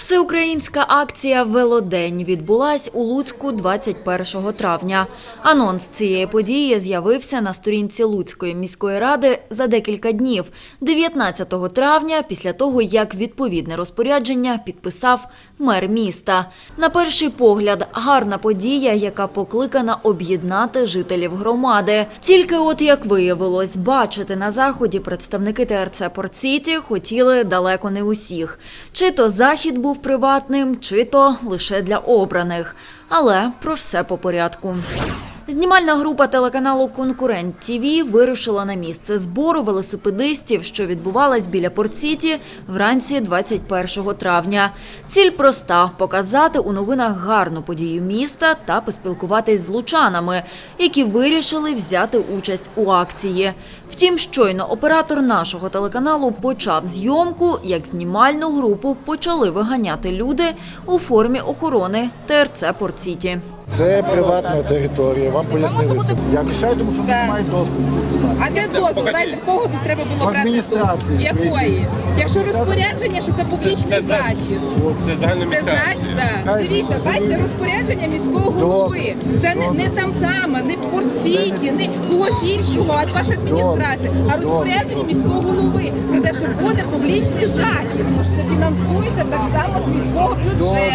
Всеукраїнська акція Велодень відбулась у Луцьку 21 травня. Анонс цієї події з'явився на сторінці Луцької міської ради за декілька днів, 19 травня, після того як відповідне розпорядження підписав мер міста. На перший погляд, гарна подія, яка покликана об'єднати жителів громади. Тільки, от як виявилось, бачити на заході представники ТРЦ Порт-Сіті хотіли далеко не усіх. Чи то захід був приватним, чи то лише для обраних. Але про все по порядку. Знімальна група телеканалу Конкурент ТІВІ вирушила на місце збору велосипедистів, що відбувалась біля Порт-Сіті вранці 21 травня. Ціль проста показати у новинах гарну подію міста та поспілкуватись з лучанами, які вирішили взяти участь у акції. Втім, щойно оператор нашого телеканалу почав зйомку, як знімальну групу почали виганяти люди у формі охорони ТРЦ Порт-Сіті. Це приватна територія, вам пояснили. це. Я мішаю, тому що вони Так. не мають доступу сюди. А де дозвіл? Дайте кого треба було В брати адміністрації. Якої? Якщо розпорядження, що це публічний це за- захід. Це загальна Це міська захід, акція. так. Хай Дивіться, буде. бачите, розпорядження міського голови. Це не, не там там, не Порт-Сіті, не когось іншого, а ваша адміністрація, а розпорядження міського голови про те, що буде публічний захід. Тому що це фінансується так само з міського бюджету.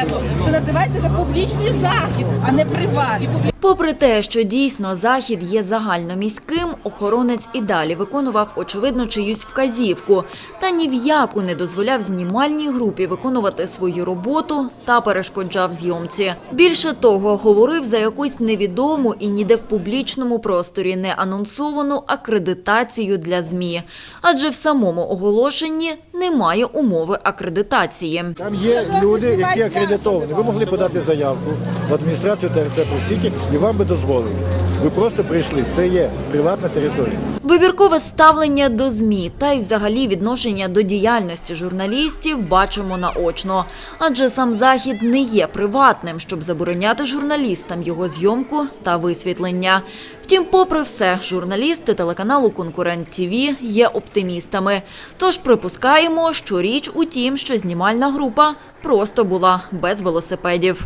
Це називається вже публічний захід, а не приватний. Попри те, що дійсно захід є загальноміським, охоронець і далі виконував очевидно чиюсь вказівку та ні в яку не дозволяв знімальній групі виконувати свою роботу та перешкоджав зйомці. Більше того, говорив за якусь невідому і ніде в публічному просторі не анонсовану акредитацію для змі, адже в самому оголошенні немає умови акредитації. Там є люди, які акредитовані. Ви могли подати заявку в адміністрацію ТРЦ Простіті і вам би дозволили. Ви просто прийшли. Це є приватна територія. Вибіркове ставлення до ЗМІ та й взагалі відношення до діяльності журналістів бачимо наочно. Адже сам захід не є приватним, щоб забороняти журналістам його зйомку та висвітлення. Втім, попри все, журналісти телеканалу Конкурент ТІВІ є оптимістами. Тож припускаємо, що річ у тім, що знімальна група просто була без велосипедів.